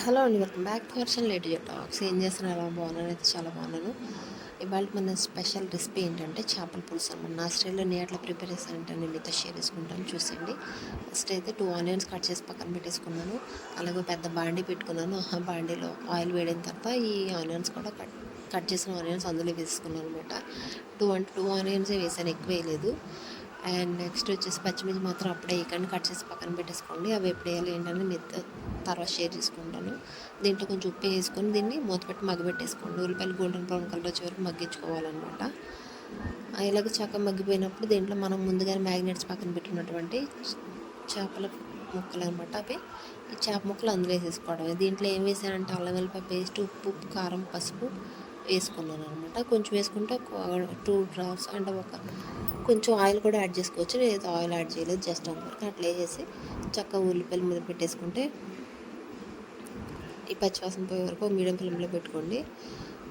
Hello అండి welcome back to వర్షన్ late talks ఏం చేస్తున్నారు ఎలా బాగున్నాను అయితే చాలా బాగున్నాను. ఇవాళ మన స్పెషల్ రెసిపీ ఏంటంటే చేపల పులుసు. అనమాట నా స్టైల్లో నేను ఎట్లా ప్రిపేర్ చేస్తానంటే నేను మీతో షేర్ చేసుకుంటాను చూసేయండి. ఫస్ట్ అయితే టూ ఆనియన్స్ కట్ చేసి పక్కన పెట్టేసుకున్నాను. అలాగే పెద్ద బాండీ పెట్టుకున్నాను. ఆ బాండీలో ఆయిల్ వేడిన తర్వాత ఈ ఆనియన్స్ కూడా కట్ కట్ చేసిన ఆనియన్స్ అందులో వేసుకున్నాను అనమాట. టూ అంటే టూ ఆనియన్సే వేసాను ఎక్కువ వేయలేదు. అండ్ నెక్స్ట్ వచ్చేసి పచ్చిమిర్చి మాత్రం అప్పుడే వేయకండి కట్ చేసి పక్కన పెట్టేసుకోండి. అవి ఎప్పుడు వేయాలి ఏంటని మీతో తర్వాత షేర్ చేసుకుంటాను. దీంట్లో కొంచెం ఉప్పు వేసుకొని దీన్ని మూతపెట్టి మగ్గబెట్టేసుకోండి ఉల్లిపాయలు గోల్డెన్ బ్రౌన్ కలర్ వచ్చే వరకు మగ్గించుకోవాలన్నమాట. ఇలాగ చక్క మగ్గిపోయినప్పుడు దీంట్లో మనం ముందుగానే మ్యాగ్నెట్స్ పక్కన పెట్టినటువంటి చేపల ముక్కలు అనమాట అవి. ఈ చేప ముక్కలు అందులో వేసేసుకోవడం దీంట్లో ఏం వేసానంటే అల్లం వెల్లిపాయ పేస్ట్ ఉప్పు కారం పసుపు వేసుకున్నాను అనమాట కొంచెం వేసుకుంటే టూ డ్రాప్స్ అంటే ఒక కొంచెం ఆయిల్ కూడా యాడ్ చేసుకోవచ్చు. లేదు ఆయిల్ యాడ్ చేయలేదు జస్ట్ అంతవరకు అట్లా వేసేసి చక్కగా ఉల్లిపాయలు మీద పెట్టేసుకుంటే ఈ పచ్చివాసన పోయే వరకు మీడియం ఫ్లేమ్లో పెట్టుకోండి.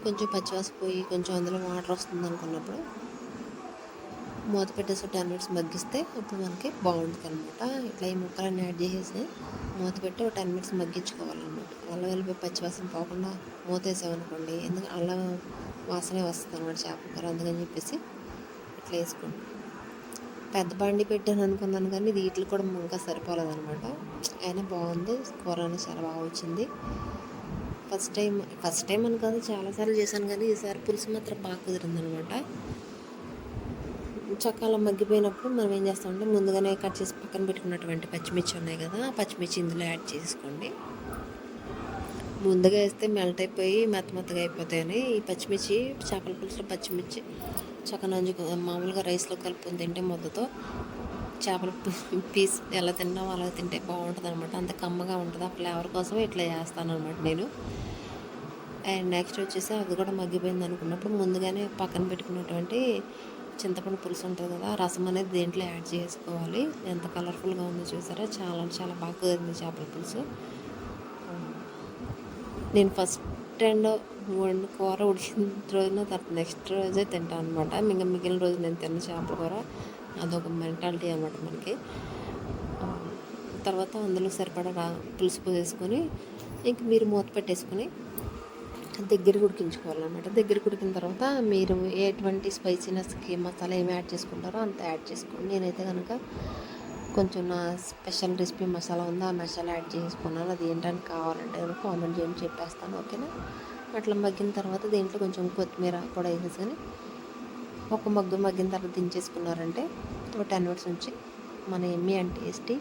కొంచెం పచ్చివాసన పోయి కొంచెం అందులో వాటర్ వస్తుంది అనుకున్నప్పుడు మూత పెట్టేసి టెన్ మినిట్స్ మగ్గిస్తే అప్పుడు మనకి బాగుంటుంది అనమాట ఇట్లా ఈ ముక్కలన్నీ యాడ్ చేసేసి మూత పెట్టి ఒక టెన్ మినిట్స్ మగ్గించుకోవాలన్నమాట. అల్లం వెళ్ళిపోయి పచ్చివాసన పోకుండా మూత వేసామనుకోండి ఎందుకంటే అల్లం వాసనే వస్తుంది అనమాట చేప కూర అందుకని చెప్పేసి ఇట్లా వేసుకోండి. పెద్ద బండి పెట్టాను అనుకున్నాను కానీ ఇది వీటికి కూడా ఇంకా సరిపోలేదు అనమాట అయినా బాగుంది కూర అనేది చాలా బాగా వచ్చింది. ఫస్ట్ టైం ఫస్ట్ టైం అని కాదు చాలాసార్లు చేశాను కానీ ఈసారి పులుసు మాత్రం బాగా కుదిరింది అనమాట మగ్గిపోయినప్పుడు మనం ఏం చేస్తామంటే ముందుగానే కట్ చేసి పక్కన పెట్టుకున్నటువంటి పచ్చిమిర్చి ఉన్నాయి కదా ఆ పచ్చిమిర్చి ఇందులో యాడ్ చేసుకోండి. ముందుగా వేస్తే మెల్ట్ అయిపోయి మెత్త మెత్తగా అయిపోతాయని ఈ పచ్చిమిర్చి చేపల పులుసులో పచ్చిమిర్చి చక్క నంజు మామూలుగా రైస్లో కలుపుకొని తింటే ముద్దతో చేపల పీస్ ఎలా తిన్నామో అలా తింటే బాగుంటుంది అనమాట అంత కమ్మగా ఉంటుంది. ఆ ఫ్లేవర్ కోసం ఇట్లా చేస్తాను అనమాట నేను. అండ్ నెక్స్ట్ వచ్చేసి అది కూడా మగ్గిపోయింది అనుకున్నప్పుడు ముందుగానే పక్కన పెట్టుకున్నటువంటి చింతపండు పులుసు ఉంటుంది కదా రసం అనేది దేంట్లో యాడ్ చేసుకోవాలి. ఎంత కలర్ఫుల్గా ఉందో చూసారా? చాలా చాలా బాగా కుదిరింది చేపల పులుసు. నేను ఫస్ట్ అండ్ వండి కూర ఉడికిన రోజున తర్వాత నెక్స్ట్ రోజే తింటాను అనమాట ఇంకా మిగిలిన రోజు నేను తిన్న చేపల కూర అదొక మెంటాలిటీ అనమాట మనకి. తర్వాత అందులో సరిపడా పులుసు పోసేసుకొని ఇంక మీరు మూత పెట్టేసుకొని దగ్గర ఉడికించుకోవాలన్నమాట. దగ్గర ఉడికిన తర్వాత మీరు ఎటువంటి స్పైసీనెస్కి మసాలా ఏమి యాడ్ చేసుకుంటారో అంత యాడ్ చేసుకోండి. నేనైతే కనుక కొంచెం నా స్పెషల్ రెసిపీ మసాలా ఉందో ఆ మసాలా యాడ్ చేసుకున్నాను. అది ఏంటని కావాలంటే కామెంట్ చేయని చెప్పేస్తాను. ఓకేనా? అట్లా మగ్గిన తర్వాత దీంట్లో కొంచెం కొత్తిమీర కూడా వేసేసుకొని ఒక మగ్గు మగ్గిన తర్వాత దించేసుకున్నారంటే ఒక టెన్ మినిట్స్ నుంచి మన ఎమ్మి అండ్ టేస్టీ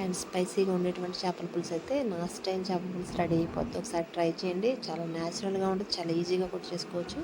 అండ్ స్పైసీగా ఉండేటువంటి చేపల పులుసు అయితే నా స్టైల్ చేపల పులుసు రెడీ అయిపోతుంది ఒకసారి ట్రై చేయండి. చాలా న్యాచురల్గా ఉంటుంది చాలా ఈజీగా కూడా చేసుకోవచ్చు.